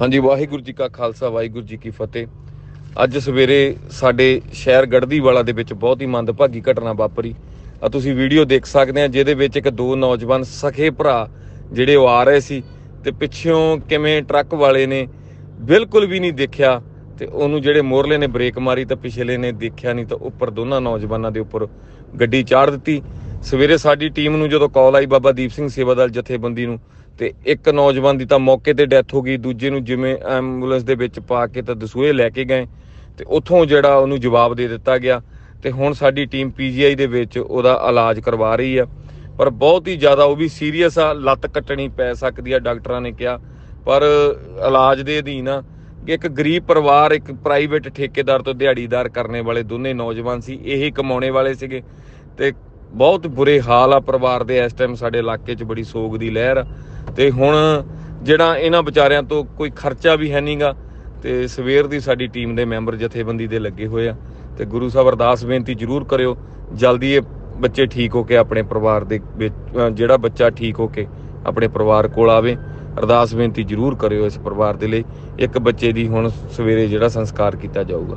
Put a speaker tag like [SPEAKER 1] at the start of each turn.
[SPEAKER 1] ਹਾਂਜੀ, ਵਾਹਿਗੁਰੂ ਜੀ ਕਾ ਖਾਲਸਾ, ਵਾਹਿਗੁਰੂ ਜੀ ਕੀ ਫਤਿਹ। ਅੱਜ ਸਵੇਰੇ ਸਾਡੇ ਸ਼ਹਿਰ ਗੜਦੀ ਦੇ ਵਿੱਚ ਬਹੁਤ ਹੀ ਮੰਦਭਾਗੀ ਘਟਨਾ ਵਾਪਰੀ। ਆ ਤੁਸੀਂ ਵੀਡੀਓ ਦੇਖ ਸਕਦੇ ਆ, ਜਿਹਦੇ ਵਿੱਚ ਇੱਕ ਦੋ ਨੌਜਵਾਨ ਸਖੇ ਭਰਾ ਜਿਹੜੇ ਉਹ ਆ ਰਹੇ ਸੀ ਤੇ ਪਿੱਛੋਂ ਕਿਵੇਂ ਟਰੱਕ ਵਾਲੇ ਨੇ ਬਿਲਕੁਲ ਵੀ ਨਹੀਂ ਦੇਖਿਆ ਤੇ ਉਹਨੂੰ ਜਿਹੜੇ ਮੋਰਲੇ ਨੇ ਬ੍ਰੇਕ ਮਾਰੀ ਤਾਂ ਪਿਛਲੇ ਨੇ ਦੇਖਿਆ ਨਹੀਂ ਤਾਂ ਉੱਪਰ ਦੋਨਾਂ ਨੌਜਵਾਨਾਂ ਦੇ ਉੱਪਰ ਗੱਡੀ ਚਾੜ ਦਿੱਤੀ। ਸਵੇਰੇ ਸਾਡੀ ਟੀਮ ਨੂੰ ਜਦੋਂ ਕਾਲ ਆਈ ਬਾਬਾ ਦੀਪ ਸਿੰਘ ਸੇਵਾਦਲ ਜਥੇਬੰਦੀ ਨੂੰ ਤੇ ਇੱਕ ਨੌਜਵਾਨ ਦੀ ਤਾਂ ਮੌਕੇ ਤੇ ਡੈਥ ਹੋ ਗਈ, ਦੂਜੇ ਨੂੰ ਜਿਵੇਂ ਐਂਬੂਲੈਂਸ ਦੇ ਵਿੱਚ ਪਾ ਕੇ ਤਾਂ ਦਸੂਏ ਲੈ ਕੇ ਗਏ ਤੇ ਉੱਥੋਂ ਜਿਹੜਾ ਉਹਨੂੰ ਜਵਾਬ ਦੇ ਦਿੱਤਾ ਗਿਆ ਤੇ ਹੁਣ ਸਾਡੀ ਟੀਮ ਪੀਜੀਆਈ ਦੇ ਵਿੱਚ ਉਹਦਾ ਇਲਾਜ ਕਰਵਾ ਰਹੀ ਆ। ਪਰ ਬਹੁਤ ਹੀ ਜ਼ਿਆਦਾ ਉਹ ਵੀ ਸੀਰੀਅਸ ਆ, ਲੱਤ ਕੱਟਣੀ ਪੈ ਸਕਦੀ ਆ, ਡਾਕਟਰਾਂ ਨੇ ਕਿਹਾ। ਪਰ ਇਲਾਜ ਦੇ ਅਧੀਨ ਆ ਕਿ ਇੱਕ ਗਰੀਬ ਪਰਿਵਾਰ, ਇੱਕ ਪ੍ਰਾਈਵੇਟ ਠੇਕੇਦਾਰ ਤੋਂ ਦਿਹਾੜੀਦਾਰ ਕਰਨੇ ਵਾਲੇ ਦੋਨੇ ਨੌਜਵਾਨ ਸੀ, ਇਹੀ ਕਮਾਉਣੇ ਵਾਲੇ ਸੀਗੇ ਤੇ ਬਹੁਤ ਬੁਰੇ ਹਾਲ ਆ ਪਰਿਵਾਰ ਦੇ, ਇਸ ਟਾਈਮ ਸਾਡੇ ਇਲਾਕੇ 'ਚ ਬੜੀ ਸੋਗ ਦੀ ਲਹਿਰ ਆ। ਤੇ ਹੁਣ ਜਿਹੜਾ ਇਹਨਾਂ ਵਿਚਾਰਿਆਂ ਤੋਂ ਕੋਈ ਖਰਚਾ ਵੀ ਹੈ ਨਹੀਂਗਾ ਤੇ ਸਵੇਰ ਦੀ ਸਾਡੀ ਟੀਮ ਦੇ ਮੈਂਬਰ ਜਥੇਬੰਦੀ ਦੇ ਲੱਗੇ ਹੋਏ ਆ। ਤੇ ਗੁਰੂ ਸਾਹਿਬ ਅਰਦਾਸ ਬੇਨਤੀ ਜ਼ਰੂਰ ਕਰਿਓ, ਜਲਦੀ ਇਹ ਬੱਚੇ ਠੀਕ ਹੋ ਕੇ ਆਪਣੇ ਪਰਿਵਾਰ ਦੇ ਵਿੱਚ ਜਿਹੜਾ ਬੱਚਾ ਠੀਕ ਹੋ ਕੇ ਆਪਣੇ ਪਰਿਵਾਰ ਕੋਲ ਆਵੇ। ਅਰਦਾਸ ਬੇਨਤੀ ਜ਼ਰੂਰ ਕਰਿਓ ਇਸ ਪਰਿਵਾਰ ਦੇ ਲਈ। ਇੱਕ ਬੱਚੇ ਦੀ ਹੁਣ ਸਵੇਰੇ ਜਿਹੜਾ ਸੰਸਕਾਰ ਕੀਤਾ ਜਾਊਗਾ।